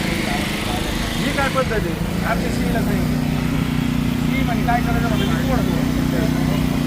ही काय पद्धत आहे? आमच्या सीला सांगितलं सी म्हणजे काय करायचं? म्हणजे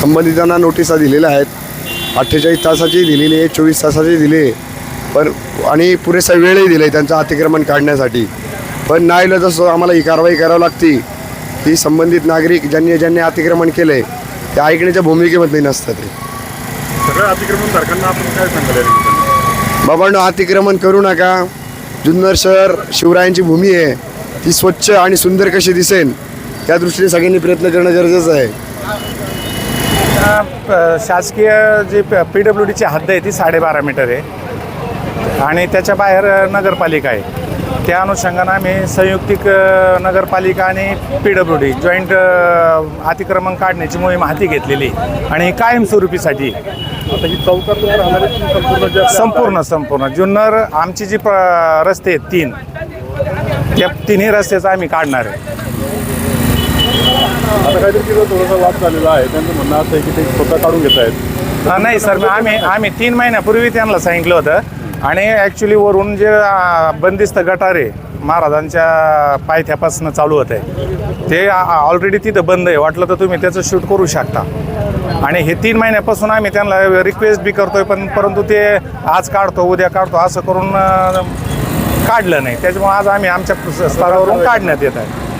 संबंधितांना नोटिसा दिलेल्या आहेत. अठ्ठेचाळीस तासाची दिलेली आहे चोवीस तासाची दिली आहे. पण आणि पुरेसा वेळही दिला आहे त्यांचं अतिक्रमण काढण्यासाठी. पण नाही जसं आम्हाला ही कारवाई करावी लागते. की संबंधित नागरिक ज्यांनी ज्यांनी अतिक्रमण केलं आहे ते ऐकण्याच्या भूमिकेमध्ये नसतं ते. सगळ्या अतिक्रमणधारकांना आपण काय निमित्ताने? बाबांनो अतिक्रमण करू नका. जुन्नर शहर शिवरायांची भूमी आहे. ती स्वच्छ आणि सुंदर कशी दिसेल त्या दृष्टीने सगळ्यांनी प्रयत्न करणं गरजेचं आहे. अ, शासकीय जी पी डब्ल्यू डीची हद्द आहे ती साडेबारा मीटर आहे. आणि त्याच्या बाहेर नगरपालिका आहे. त्या अनुषंगानं आम्ही संयुक्तिक नगरपालिका आणि पी डब्ल्यू डी जॉईंट अतिक्रमण काढण्याची मोहीम हाती घेतलेली. आणि कायमस्वरूपीसाठी संपूर्ण संपूर्ण जुन्नर आमची जी रस्ते आहेत तीन. त्या तिन्ही रस्त्याचं आम्ही काढणार आहे. आता काहीतरी तिथं थोडासा वाद झालेला आहे. त्यांचं म्हणणं असं आहे की ते स्वतः काढून घेत आहेत. नाही सर आम्ही आम्ही तीन महिन्यापूर्वी त्यांना सांगितलं होतं आणि ॲक्च्युली वरून जे बंदिस्त गटारे महाराजांच्या पायथ्यापासून चालू होत आहे ते ऑलरेडी तिथं बंद आहे. वाटलं तर तुम्ही त्याचं शूट करू शकता. आणि हे तीन महिन्यापासून आम्ही त्यांना रिक्वेस्ट बी करतोय पण परंतु ते आज काढतो उद्या काढतो असं करून काढलं नाही. त्याच्यामुळे आज आम्ही आमच्या स्तरावरून काढण्यात येत आहे.